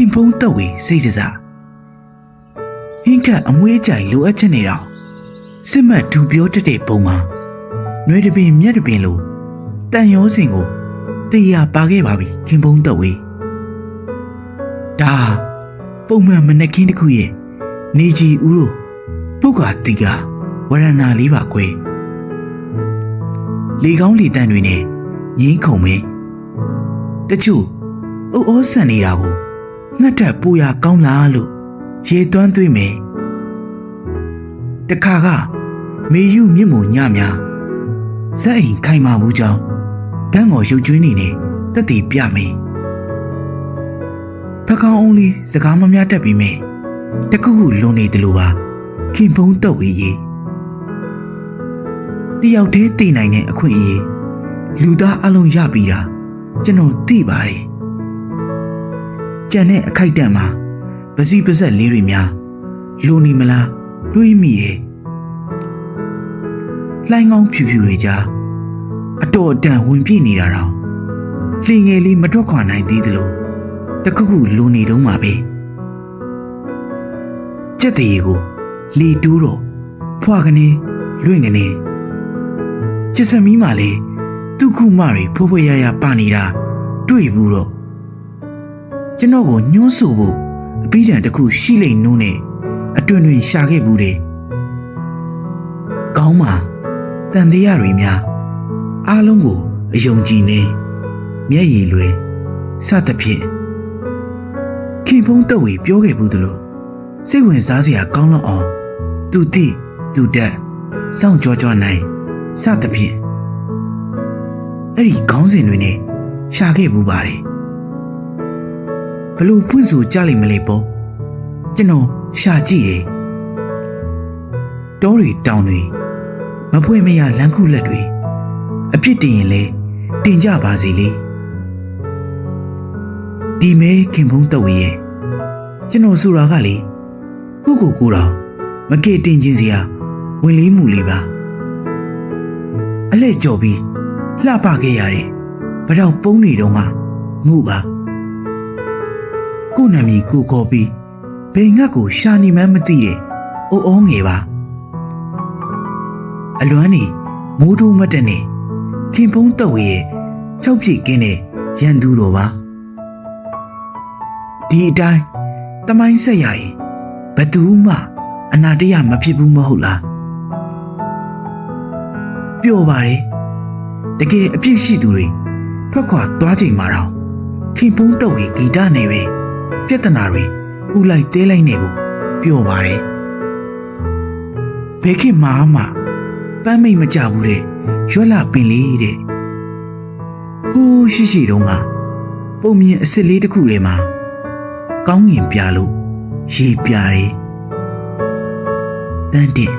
ခင်ဖုံးတက်ဝေစိတ်တစားဟင်းကအမွေးကြိုင်လိုအပ်ချက်နေတော့စစ်မှတ်သူပြောတတ်တဲ့ပုံမှာနှွေးတပင်မြက်တပင်လိုတန်ရောစင်ကိုတေးရပါခဲ့ပါပြီခင်ဖုံးတက်ဝေဒါပုံမှန်မနက်ခင်းတစ်ခုရဲ့နေကြီးဦးတို့ပုတ်ကတိကဝရဏလေးပါကွယ်လေကောင်းလေတန်တွေနဲ့ငင်းခုံမဲတချို့အုပ်ဩဆန်နေတာကို ငှက်တက်ပူရကောင်းလားလို့ရေသွမ်းသွေးမယ်တခါကမေယူမြင့်မုံညများဇက်အိမ်ခိုင်မာမှုကြောင့်ဘန်းတော်ရုပ်ကျွင်းနေနဲ့တက်တည်ပြမယ်ဖကောင်အောင်လေးစကားမများတတ်ပြီးမယ်တခုခုလွန်နေတယ်လို့ပါခင်ဖုံးတော့ဝေးကြီးတယောက်တည်းတည်နိုင်တဲ့အခွင့်အရေးလူသားအလုံးရပြီးတာကျွန်တော်သိပါတယ် ကြံတဲ့အခိုက်အတန့်မှာပစီပစက်လေးတွေများလိုနေမလားတွေးမိတယ်လှိုင်းကောင်းဖြူဖြူတွေကြားအတော်အတန်ဝင်ပြည့်နေတာတော့လှင်ငယ်လေးမထွက်ခွာနိုင်သေးသလိုတခုခုလိုနေတော့မှာပဲကြက်တရီကိုလီတူးတော့ဖွာကနေလွင့်ကနေကျက်စမီးမှလည်းသူ့ခုမတွေဖိုးဖွေးရရပနေတာတွေ့ဘူးတော့ ကျွန်တော်ကိုညှိုးဆူဖို့အပိဒံတစ်ခုရှိလိမ့်နိုးနဲ့အတွင်တွင်ရှာခဲ့ဘူးတယ်ကောင်းပါတန်တရားတွေများအားလုံးကိုအယုံကြည်နေမျက်ရည်လွယ်စသဖြင့်ခင်ဖုံးတက်ဝေပြောခဲ့ဘူးသလိုစိတ်ဝင်စားစရာကောင်းလောက်အောင်သူတိသူတက်စောင့်ကြောကြောနိုင်စသဖြင့်အဲ့ဒီခေါင်းစဉ်တွေနဲ့ရှာခဲ့ဘူးပါတယ် ဘလို့ဖွင့်ဆိုကြလိမ့်မလဲပေါ့ကျွန်တော်ရှာကြည့်တယ်တောတွေတောင်တွေမဖွင့်မရလမ်းခုလက်တွေအဖြစ်တင်ရင်လဲတင်ကြပါစီလေဒီမဲခင်ဖုံးတော့ရဲ့ကျွန်တော်ဆိုတာကလေကိုကိုကိုတော်မကေတင်ခြင်းစရာဝင်လေးမှုလေးပါအလဲ့ကြော်ပြီးလှပခဲ့ရတဲ့ဗတော့ပုံးနေတော့မှငုပါ ကိုနာမည်ကိုခေါ်ပြီးဘိန်ငတ်ကိုရှာနေမှန်းမသိတဲ့အိုးအောငယ်ပါအလွမ်းနေမိုးထိုးမတ်တဲ့နဲ့ခင်ဖုံးတော့ရဲ့၆ပြည့်ကင်းတဲ့ရန်သူတော်ပါဒီအတိုင်းတမိုင်းဆက်ရရင်ဘသူမှအနာတရမဖြစ်ဘူးမဟုတ်လားပျော်ပါတယ်တကယ်အပြစ်ရှိသူတွေထွက်ခွာသွားချိန်မှာတော့ခင်ဖုံးတော့ရဲ့ဂီတနဲ့ပဲ ပြဿနာတွေဥလိုက်သေးလိုက်နေကိုပျော်ပါတယ်ဘယ်ခင်မှာမှပန်းမိတ်မကြဘူးတဲ့ရွက်လာပင်လေးတဲ့ဟိုးရှိရှိတုန်းကပုံမြင်အစ်စ်လေးတစ်ခုထဲမှာကောင်းငင်ပြလို့ရေပြတယ်တန်းတင်